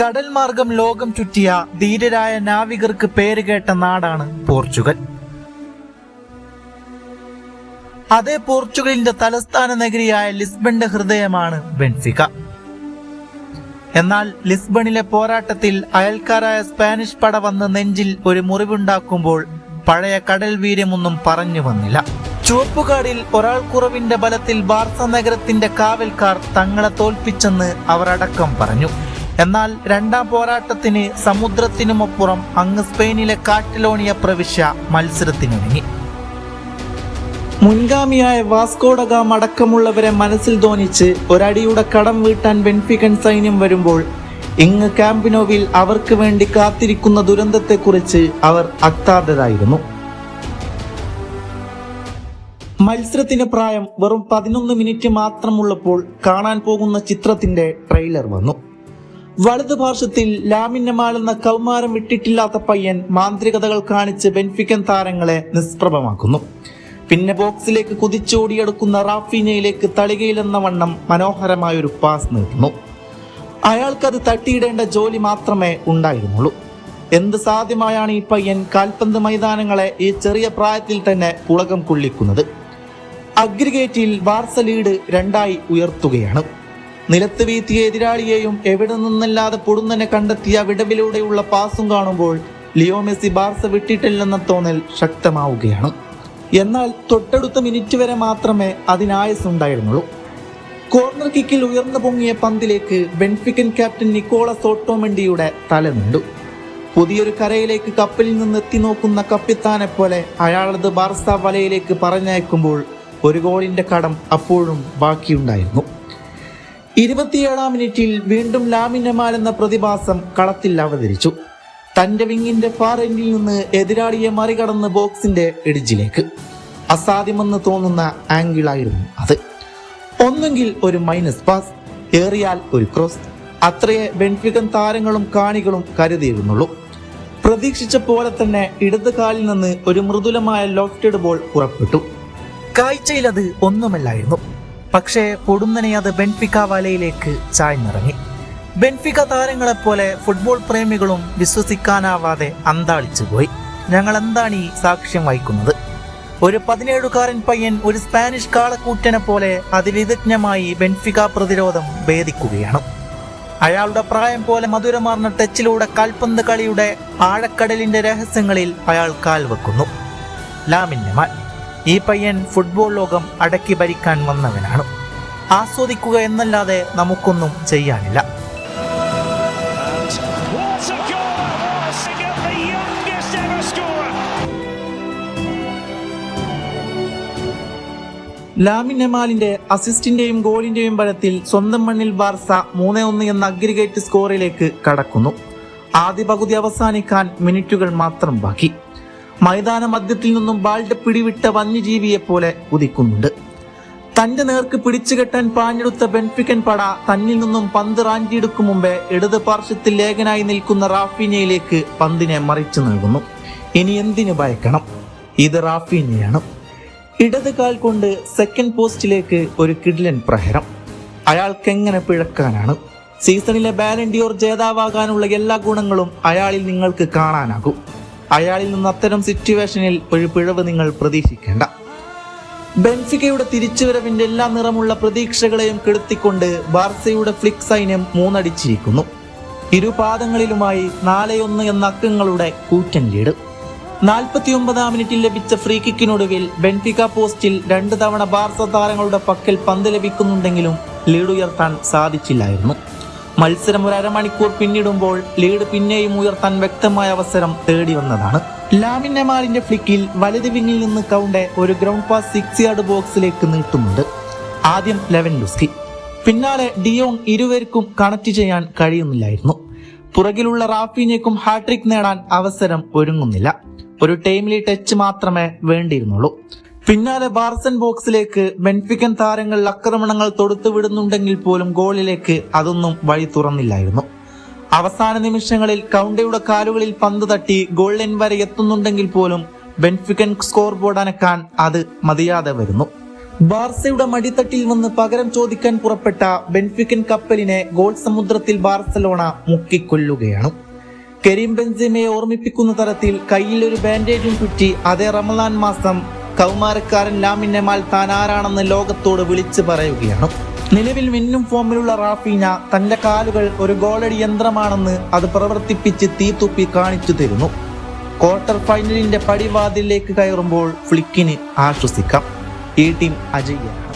കടൽ മാർഗം ലോകം ചുറ്റിയ ധീരരായ നാവികർക്ക് പേരുകേട്ട നാടാണ് പോർച്ചുഗൽ. അതേ പോർച്ചുഗലിന്റെ തലസ്ഥാന നഗരിയായ ലിസ്ബണിന്റെ ഹൃദയമാണ് ബെൻഫിക എന്നാൽ ലിസ്ബണിലെ പോരാട്ടത്തിൽ അയൽക്കാരായ സ്പാനിഷ് പട വന്ന് നെഞ്ചിൽ ഒരു മുറിവുണ്ടാക്കുമ്പോൾ പഴയ കടൽ വീര്യമൊന്നും പറഞ്ഞു വന്നില്ല. ചുവപ്പുകാടിൽ ഒരാൾ കുറവിന്റെ ബലത്തിൽ ബാർസ നഗരത്തിന്റെ കാവൽക്കാർ തങ്ങളെ തോൽപ്പിച്ചെന്ന് അവർ അടക്കം പറഞ്ഞു. എന്നാൽ രണ്ടാം പോരാട്ടത്തിന് സമുദ്രത്തിനുമപ്പുറം അങ്ങ് സ്പെയിനിലെ കാറ്റലോണിയ പ്രവിശ്യ മത്സരത്തിനൊരുങ്ങി. മുൻഗാമിയായ വാസ്കോഡഗാം അടക്കമുള്ളവരെ മനസ്സിൽ തോന്നിച്ച് ഒരടിയുടെ കടം വീട്ടാൻ ബെൻഫിക്കൻ സൈന്യം വരുമ്പോൾ ഇങ്ങ് ക്യാമ്പിനോവിൽ അവർക്ക് വേണ്ടി കാത്തിരിക്കുന്ന ദുരന്തത്തെക്കുറിച്ച് അവർ അക്താതരായിരുന്നു മത്സരത്തിന് പ്രായം വെറും പതിനൊന്ന് മിനിറ്റ് മാത്രമുള്ളപ്പോൾ കാണാൻ പോകുന്ന ചിത്രത്തിന്റെ ട്രെയിലർ വന്നു. വലതു പാർശ്വത്തിൽ ലാമിന്നമാൽ എന്ന കൗമാരം വിട്ടിട്ടില്ലാത്ത പയ്യൻ മാന്ത്രികതകൾ കാണിച്ച് ബെൻഫിക്കൻ താരങ്ങളെ നിഷ്പ്രഭമാക്കുന്നു. പിന്നെ ബോക്സിലേക്ക് കുതിച്ചോടിയെടുക്കുന്ന റാഫീനയിലേക്ക് തളികയിലെന്ന വണ്ണം മനോഹരമായ ഒരു പാസ് നീട്ടുന്നു അയാൾക്കത് തട്ടിയിടേണ്ട ജോലി മാത്രമേ ഉണ്ടായിരുന്നുള്ളൂ. എന്ത് സാധ്യമായാണ് ഈ പയ്യൻ കാൽപന്ത് മൈതാനങ്ങളെ ഈ ചെറിയ പ്രായത്തിൽ തന്നെ പുളകം കൊള്ളിക്കുന്നത്? അഗ്രിഗേറ്റിൽ വാർസ ലീഡ് രണ്ടായി ഉയർത്തുകയാണ്. നിലത്ത് വീത്തിയ എതിരാളിയെയും എവിടെ നിന്നല്ലാതെ പൊടുന്നനെ കണ്ടെത്തിയ വിടവിലൂടെയുള്ള പാസും കാണുമ്പോൾ ലിയോ മെസ്സി ബാർസ വിട്ടിട്ടില്ലെന്ന തോന്നൽ ശക്തമാവുകയാണ്. എന്നാൽ തൊട്ടടുത്ത മിനിറ്റ് വരെ മാത്രമേ അതിനായസുണ്ടായിരുന്നുള്ളൂ കോർണർ കിക്കിൽ ഉയർന്നു പൊങ്ങിയ പന്തിലേക്ക് ബെൻഫിക്കൻ ക്യാപ്റ്റൻ നിക്കോളസ് ഓട്ടോമെൻഡിയുടെ തല നീണ്ടു. പുതിയൊരു കരയിലേക്ക് കപ്പലിൽ നിന്ന് എത്തി നോക്കുന്ന കപ്പിത്താനെ പോലെ അയാളത് ബാർസ വലയിലേക്ക് പറഞ്ഞയക്കുമ്പോൾ ഒരു ഗോളിന്റെ കടം അപ്പോഴും ബാക്കിയുണ്ടായിരുന്നു. ഇരുപത്തിയേഴാം മിനിറ്റിൽ വീണ്ടും ലാമിനമാൽ എന്ന പ്രതിഭാസം കളത്തിൽ അവതരിച്ചു. തന്റെ വിങ്ങിന്റെ ഫാർ നിന്ന് എതിരാളിയെ മറികടന്ന് ബോക്സിന്റെ എഡിജിലേക്ക്. അസാധ്യമെന്ന് തോന്നുന്ന ആംഗിളായിരുന്നു അത്. ഒന്നുകിൽ ഒരു മൈനസ് പാസ് ഏറിയാൽ ഒരു ക്രോസ്. അത്രയെ ബെൻഫിക്കൻ താരങ്ങളും കാണികളും കരുതിയിരുന്നുള്ളൂ. പ്രതീക്ഷിച്ച പോലെ തന്നെ ഇടത് കാലിൽ നിന്ന് ഒരു മൃദുലമായ ലോഫ്റ്റഡ് ബോൾ പുറപ്പെട്ടു. കാഴ്ചയിൽ അത് ഒന്നുമല്ലായിരുന്നു. പക്ഷേ പൊടുന്നനെ അത് ബെൻഫിക്ക വലയിലേക്ക് ചായ്ന്നിറങ്ങി. ബെൻഫിക്ക താരങ്ങളെപ്പോലെ ഫുട്ബോൾ പ്രേമികളും വിശ്വസിക്കാനാവാതെ അന്താളിച്ചു പോയി. ഞങ്ങൾ എന്താണ് ഈ സാക്ഷ്യം വഹിക്കുന്നത്? ഒരു പതിനേഴുകാരൻ പയ്യൻ ഒരു സ്പാനിഷ് കാളക്കൂറ്റനെ പോലെ അതിവിദഗ്ധമായി ബെൻഫിക്ക പ്രതിരോധം ഭേദിക്കുകയാണ്. അയാളുടെ പ്രായം പോലെ മധുരമാർന്ന ടച്ചിലൂടെ കാൽപന്ത് കളിയുടെ ആഴക്കടലിന്റെ രഹസ്യങ്ങളിൽ അയാൾ കാൽവെക്കുന്നു. ലാമിന്യമാൻ ഈ പയ്യൻ ഫുട്ബോൾ ലോകം അടക്കി ഭരിക്കാൻ വന്നവനാണ്. ആസ്വദിക്കുക എന്നല്ലാതെ നമുക്കൊന്നും ചെയ്യാനില്ല. ലാമിൻ! ലാമിനമാലിന്റെ അസിസ്റ്റിന്റെയും ഗോളിന്റെയും ബലത്തിൽ സ്വന്തം മണ്ണിൽ ബാർസ മൂന്നേ ഒന്ന് എന്ന അഗ്രിഗേറ്റ് സ്കോറിലേക്ക് കടക്കുന്നു. ആദ്യ പകുതി അവസാനിക്കാൻ മിനിറ്റുകൾ മാത്രം ബാക്കി. മൈതാന മധ്യത്തിൽ നിന്നും ബാൾഡ് പിടിവിട്ട വന്യജീവിയെ പോലെ കുതിക്കുന്നുണ്ട് തന്റെ നേർക്ക് പിടിച്ചുകെട്ടാൻ പാഞ്ഞെടുത്ത ബെൻഫിക്കൻ പട തന്നിൽ നിന്നും പന്ത് റാഞ്ചിയെടുക്കും മുമ്പേ ഇടത് പാർശ്വത്തിൽ ലേഖനായി നിൽക്കുന്ന റാഫീനയിലേക്ക് പന്തിനെ മറിച്ചു നൽകുന്നു. ഇനി എന്തിനു ഭയക്കണം? ഇത് റാഫീനയാണ്. ഇടത് കാൽ കൊണ്ട് സെക്കൻഡ് പോസ്റ്റിലേക്ക് ഒരു കിഡ്ലൻ പ്രഹരം. അയാൾക്ക് എങ്ങനെ പിഴക്കാനാണ്? സീസണിലെ ബാലൻഡിയോർ ജേതാവാകാനുള്ള എല്ലാ ഗുണങ്ങളും അയാളിൽ നിങ്ങൾക്ക് കാണാനാകും. അയാളിൽ നിന്ന് അത്തരം സിറ്റുവേഷനിൽ ഒരു പിഴവ് നിങ്ങൾ പ്രതീക്ഷിക്കേണ്ട. ബെൻഫിക്കയുടെ തിരിച്ചുവരവിന്റെ എല്ലാ നിറമുള്ള പ്രതീക്ഷകളെയും കെടുത്തിക്കൊണ്ട് ബാർസയുടെ ഫ്ലിക് സൈന്യം മൂന്നടിച്ചിരിക്കുന്നു. ഇരുപാദങ്ങളിലുമായി നാലെയൊന്ന് എന്ന അക്കങ്ങളുടെ കൂറ്റൻ ലീഡ്. നാൽപ്പത്തിയൊമ്പതാം മിനിറ്റിൽ ലഭിച്ച ഫ്രീ കിക്കിനൊടുവിൽ ബെൻഫിക്ക പോസ്റ്റിൽ രണ്ട് തവണ ബാർസ താരങ്ങളുടെ പക്കൽ പന്ത് ലഭിക്കുന്നുണ്ടെങ്കിലും ലീഡ് ഉയർത്താൻ സാധിച്ചില്ലായിരുന്നു. മത്സരം ഒരു അരമണിക്കൂർ പിന്നിടുമ്പോൾ ലീഡ് പിന്നെയും ഉയർത്താൻ വ്യക്തമായ അവസരം തേടി വന്നതാണ്. ലാമിന്നമാലിന്റെ ഫ്ലിക്കിൽ വലത് വിങ്ങിൽ നിന്ന് കൗണ്ടെ ഒരു ഗ്രൗണ്ട് പാസ് സിക്സ് യാർഡ് ബോക്സിലേക്ക് നീട്ടുന്നുണ്ട്. ആദ്യം ലെവൻ ലുസ്കി പിന്നാലെ ഡിയോൺ ഇരുവർക്കും കണക്ട് ചെയ്യാൻ കഴിയുന്നില്ലായിരുന്നു. പുറകിലുള്ള റാഫീനയ്ക്കും ഹാട്രിക് നേടാൻ അവസരം ഒരുങ്ങുന്നില്ല. ഒരു ടൈമിലി ടച്ച് മാത്രമേ വേണ്ടിയിരുന്നുള്ളൂ. പിന്നാലെ ബാർസൻ ബോക്സിലേക്ക് ബെൻഫിക്കൻ താരങ്ങൾ ആക്രമണങ്ങൾ തൊടുത്തു വിടുന്നുണ്ടെങ്കിൽ പോലും ഗോളിലേക്ക് അതൊന്നും വഴി തുറന്നില്ലായിരുന്നു. അവസാന നിമിഷങ്ങളിൽ കൗണ്ടയുടെ കാലുകളിൽ പന്ത് തട്ടി ഗോൾ ലൈൻ വരെ എത്തുന്നുണ്ടെങ്കിൽ പോലും ബെൻഫിക്കൻ സ്കോർ ബോർഡ് അനക്കാൻ അത് മതിയാതെ വരുന്നു. ബാർസയുടെ മടിത്തട്ടിൽ വന്ന് പകരം ചോദിക്കാൻ പുറപ്പെട്ട ബെൻഫിക്കൻ കപ്പലിനെ ഗോൾ സമുദ്രത്തിൽ ബാർസലോണ മുക്കിക്കൊല്ലുകയാണ്. കരീം ബെൻസിമയെ ഓർമ്മിപ്പിക്കുന്ന തരത്തിൽ കയ്യിൽ ഒരു ബാൻഡേജും ചുറ്റി അതേ റമലാൻ മാസം കൗമാരക്കാരൻ ലാമിനെമാൽ താൻ ആരാണെന്ന് ലോകത്തോട് വിളിച്ചു പറയുകയാണ്. നിലവിൽ മിന്നും ഫോമിലുള്ള റാഫീന തന്റെ കാലുകൾ ഒരു ഗോളടി യന്ത്രമാണെന്ന് അത് പ്രവർത്തിപ്പിച്ച് തീത്തുപ്പി കാണിച്ചു തരുന്നു. ക്വാർട്ടർ ഫൈനലിന്റെ പടിവാതിലേക്ക് കയറുമ്പോൾ ഫ്ലിക്കിന് ആശ്വസിക്കാം. ഈ ടീം അജയ്യാണ്.